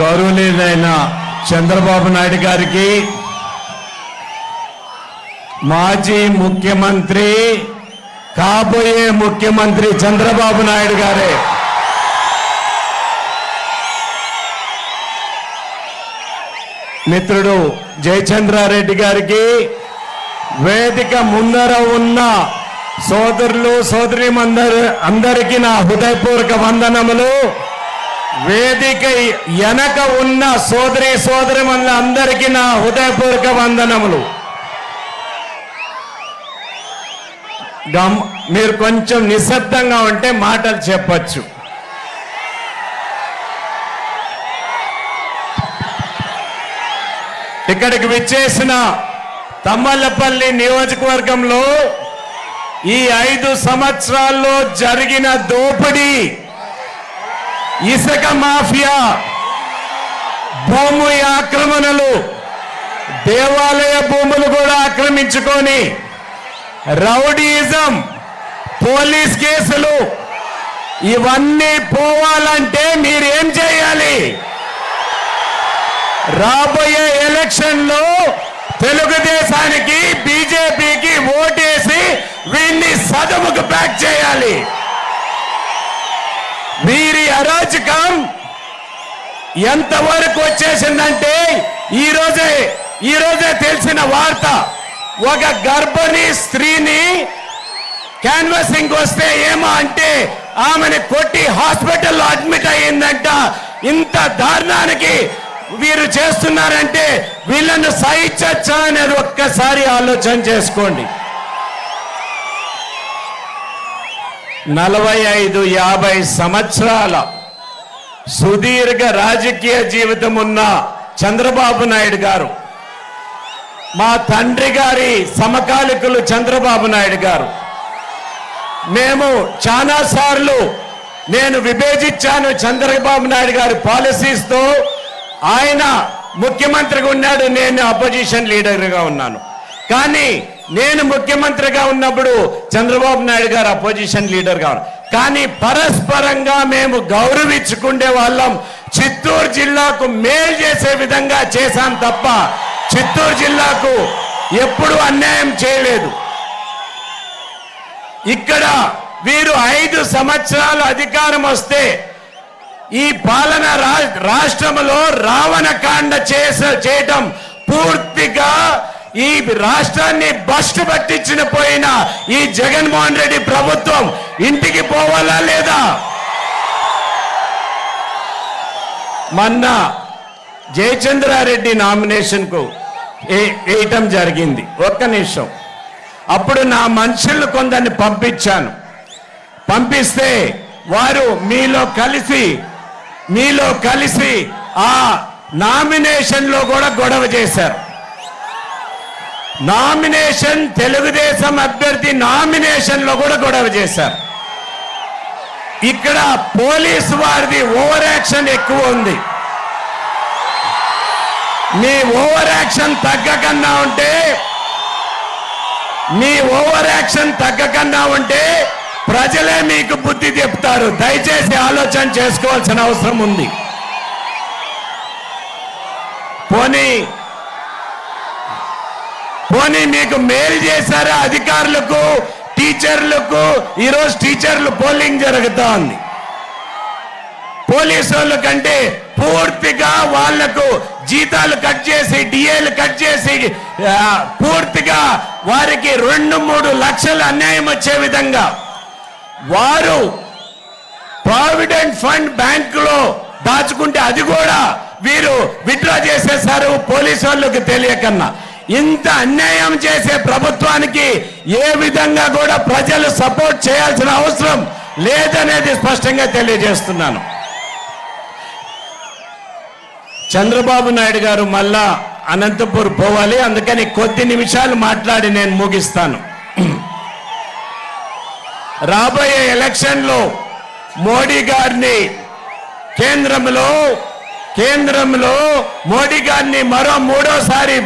గౌరవనీయులైన చంద్రబాబు నాయుడు గారికి మాజీ ముఖ్యమంత్రి కాబోయే ముఖ్యమంత్రి చంద్రబాబు నాయుడు గారే. మిత్రుడు జయచంద్రారెడ్డి గారికి వేదిక ముందర ఉన్న సోదరులు సోదరి అందరికీ నా హృదయపూర్వక వందనములు. వేదిక వెనక ఉన్న సోదరి సోదరి అందరికీ నా హృదయపూర్వక వందనములు. గమ్ మీరు కొంచెం నిశ్శబ్దంగా ఉంటే మాటలు చెప్పచ్చు. ఇక్కడికి విచ్చేసిన తమ్మలపల్లి నియోజకవర్గంలో ఈ ఐదు సంవత్సరాల్లో జరిగిన దోపిడీ ఇసుక మాఫియా భూమి ఆక్రమణలు దేవాలయ భూములు కూడా ఆక్రమించుకొని రౌడీజం పోలీస్ కేసులు ఇవన్నీ పోవాలంటే మీరేం చేయాలి? రాబోయే ఎలక్షన్లో తెలుగుదేశానికి బీజేపీకి ఓటేసి వీన్ని సదముకు ప్యాక్ చేయాలి. వీరి అరాచకం ఎంతవరకు వచ్చేసిందంటే ఈరోజే ఈరోజే తెలిసిన వార్త. ఒక గర్భిణీ స్త్రీని క్యాన్వాసింగ్ వస్తే ఏమో అంటే ఆమెను కొట్టి హాస్పిటల్లో అడ్మిట్ అయ్యిందంట. ఇంత దారుణానికి వీరు చేస్తున్నారంటే వీళ్ళను సహించచ్చా అనేది ఒక్కసారి ఆలోచన చేసుకోండి. నలభై ఐదు యాభై సంవత్సరాల సుదీర్ఘ రాజకీయ జీవితం ఉన్న చంద్రబాబు నాయుడు గారు మా తండ్రి గారి సమకాలికులు చంద్రబాబు నాయుడు గారు. మేము చాలా సార్లు నేను విభేజించాను చంద్రబాబు నాయుడు గారి పాలసీస్తో. ఆయన ముఖ్యమంత్రిగా ఉన్నాడు నేను అపోజిషన్ లీడర్గా ఉన్నాను. కానీ నేను ముఖ్యమంత్రిగా ఉన్నప్పుడు చంద్రబాబు నాయుడు గారు అపోజిషన్ లీడర్ గారు కానీ పరస్పరంగా మేము గౌరవించుకుండే వాళ్ళం. చిత్తూరు జిల్లాకు మేలు చేసే విధంగా చేశాం తప్ప చిత్తూరు జిల్లాకు ఎప్పుడు అన్యాయం చేయలేదు. ఇక్కడ వీరు ఐదు సంవత్సరాలు అధికారం వస్తే ఈ పాలన రా- రాష్ట్రంలో రావణకాండ చేస చేయటం పూర్తిగా ఈ రాష్ట్రాన్ని బస్టు పట్టించిన పోయిన ఈ జగన్మోహన్ రెడ్డి ప్రభుత్వం ఇంటికి పోవాలా లేదా? మొన్న జయచంద్రారెడ్డి నామినేషన్కు వేయటం జరిగింది. ఒక్క నిమిషం. అప్పుడు నా మనుషులు కొందరిని పంపించాను. పంపిస్తే వారు మీలో కలిసి మీలో కలిసి ఆ నామినేషన్లో కూడా గొడవ చేశారు. నామినేషన్ తెలుగుదేశం అభ్యర్థి నామినేషన్లో కూడా గొడవ చేశారు. ఇక్కడ పోలీసు వారిది ఓవర్ యాక్షన్ ఎక్కువ ఉంది. మీ ఓవర్ యాక్షన్ తగ్గకన్నా ఉంటే మీ ఓవర్ యాక్షన్ తగ్గకన్నా ఉంటే ప్రజలే మీకు బుద్ధి చెప్తారు. దయచేసి ఆలోచన చేసుకోవాల్సిన అవసరం ఉంది. పోనీ పోనీ మీకు మేలు చేశారా అధికారులకు టీచర్లకు? ఈరోజు టీచర్లు పోలింగ్ జరుగుతా ఉంది పోలీసు వాళ్ళ కంటే పూర్తిగా వాళ్ళకు జీతాలు కట్ చేసి డిఏలు కట్ చేసి పూర్తిగా వారికి రెండు మూడు లక్షలు అన్యాయం వచ్చే విధంగా వారు ప్రావిడెంట్ ఫండ్ బ్యాంకులో దాచుకుంటే అది కూడా వీరు విత్డ్రా చేసేసారు పోలీసు వాళ్ళకి తెలియకన్నా. ఇంత అన్యాయం చేసే ప్రభుత్వానికి ఏ విధంగా కూడా ప్రజలు సపోర్ట్ చేయాల్సిన అవసరం లేదనేది స్పష్టంగా తెలియజేస్తున్నాను. చంద్రబాబు నాయుడు గారు మళ్ళా అనంతపూర్ పోవాలి అందుకని కొద్ది నిమిషాలు మాట్లాడి నేను ముగిస్తాను. రాబోయే ఎలక్షన్లో మోడీ గారిని కేంద్రంలో కేంద్రంలో మోడీ గారిని మరో మూడోసారి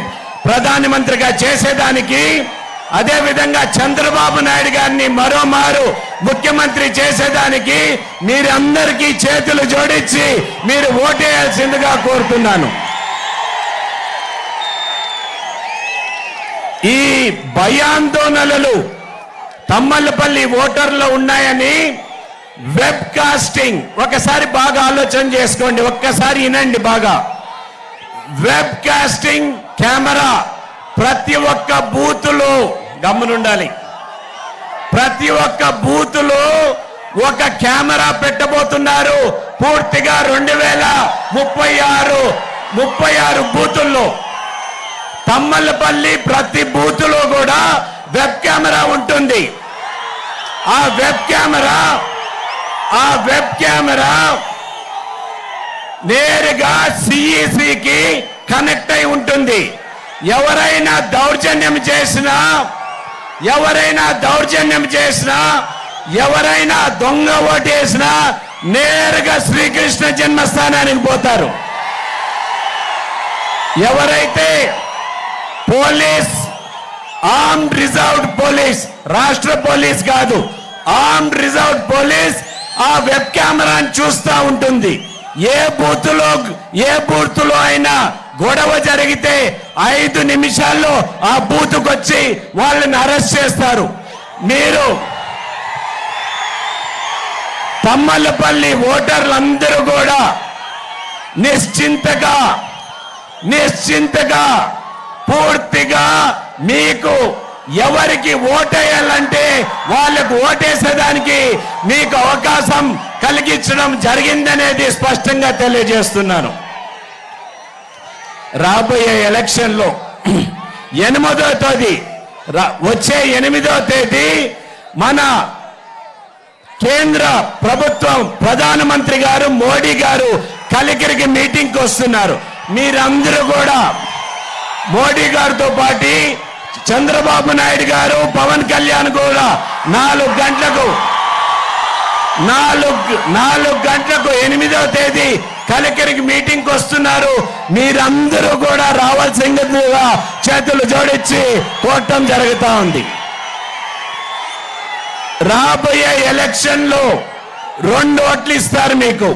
ప్రధానమంత్రిగా చేసేదానికి అదే విధంగా చంద్రబాబు నాయుడు గారిని మరోమారు ముఖ్యమంత్రి చేసేదానికి మీరందరికీ చేతులు జోడించి మీరు ఓటేయాల్సిందిగా కోరుతున్నాను. ఈ భయాందోళనలు తమ్మలపల్లి ఓటర్లు ఉన్నాయని వెబ్ కాస్టింగ్ ఒకసారి బాగా ఆలోచన చేసుకోండి ఒక్కసారి వినండి బాగా. వెబ్ కాస్టింగ్ కెమెరా ప్రతి ఒక్క బూతులో గమ్మునుండాలి ప్రతి ఒక్క బూతులో ఒక కెమెరా పెట్టబోతున్నారు. పూర్తిగా రెండు వేల ముప్పై ఆరు ముప్పై ఆరు బూతుల్లో. తమ్మలపల్లి ప్రతి బూతులో కూడా వెబ్ కెమెరా ఉంటుంది. ఆ వెబ్ కెమెరా ఆ వెబ్ కెమెరా నేరుగా సిఈసికి కనెక్ట్ అయి ఉంటుంది. ఎవరైనా దౌర్జన్యం చేసినా ఎవరైనా దౌర్జన్యం చేసినా ఎవరైనా దొంగ ఓటేసినా నేరుగా శ్రీకృష్ణ జన్మస్థానానికి పోతారు. ఎవరైతే పోలీస్ ఆర్మ్డ్ రిజర్వ్డ్ పోలీస్ రాష్ట్ర పోలీస్ కాదు ఆర్మ్డ్ రిజర్వ్డ్ పోలీస్ ఆ వెబ్ కెమెరాని చూస్తూ ఉంటుంది. ఏ బూత్లో ఏ బూత్లో అయినా గొడవ జరిగితే ఐదు నిమిషాల్లో ఆ బూతుకు వచ్చి వాళ్ళని అరెస్ట్ చేస్తారు. మీరు తమ్మలపల్లి ఓటర్లందరూ కూడా నిశ్చింతగా నిశ్చింతగా పూర్తిగా మీకు ఎవరికి ఓటేయాలంటే వాళ్ళకు ఓటేసేదానికి మీకు అవకాశం కలిగించడం జరిగిందనేది స్పష్టంగా తెలియజేస్తున్నాను. రాబోయే ఎలక్షన్లో ఎనిమిదో తేదీ వచ్చే ఎనిమిదో తేదీ మన కేంద్ర ప్రభుత్వం ప్రధానమంత్రి గారు మోడీ గారు కలికిరికి మీటింగ్కి వస్తున్నారు. మీరందరూ కూడా మోడీ గారితో పాటు చంద్రబాబు నాయుడు గారు పవన్ కళ్యాణ్ కూడా నాలుగు గంటలకు నాలుగు నాలుగు గంటలకు ఎనిమిదో తేదీ కలెక్టర్కి మీటింగ్కి వస్తున్నారు. మీరందరూ కూడా రావాల్సిందిగా చేతులు జోడించి కోరటం జరుగుతూ ఉంది. రాబోయే ఎలక్షన్లో రెండు ఓట్లు ఇస్తారు మీకు.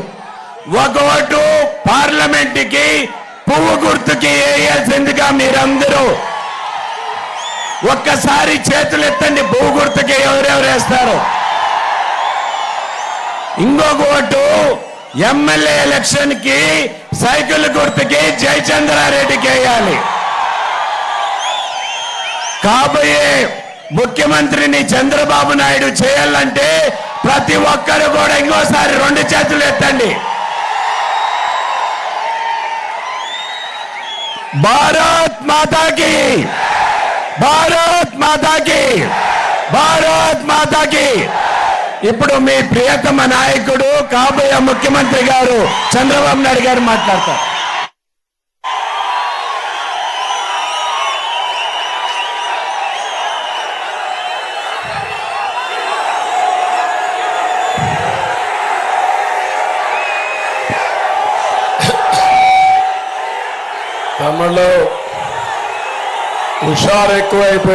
ఒక ఓటు పార్లమెంట్కి పువ్వు గుర్తుకి వేయాల్సిందిగా మీరందరూ ఒక్కసారి చేతులు ఎత్తండి. పువ్వు గుర్తుకి ఎవరెవరు వేస్తారు? ఇంకొక ఓటు ఎమ్మెల్యే ఎలక్షన్కి సైకిల్ గుర్తుకి జయచంద్రారెడ్డికి వేయాలి కాబోయే ముఖ్యమంత్రిని చంద్రబాబు నాయుడు చేయాలంటే ప్రతి ఒక్కరు కూడా ఇంకోసారి రెండు చేతులు ఎత్తండి. భారత్ మాతాకి! భారత్ మాతాకి! భారత్ మాతాకి! ఇప్పుడు మీ ప్రియతమ నాయకుడు కాబోయే ముఖ్యమంత్రి గారు చంద్రబాబు నాయుడు గారు మాట్లాడతారు. తమలో హుషారు ఎక్కువైపోయి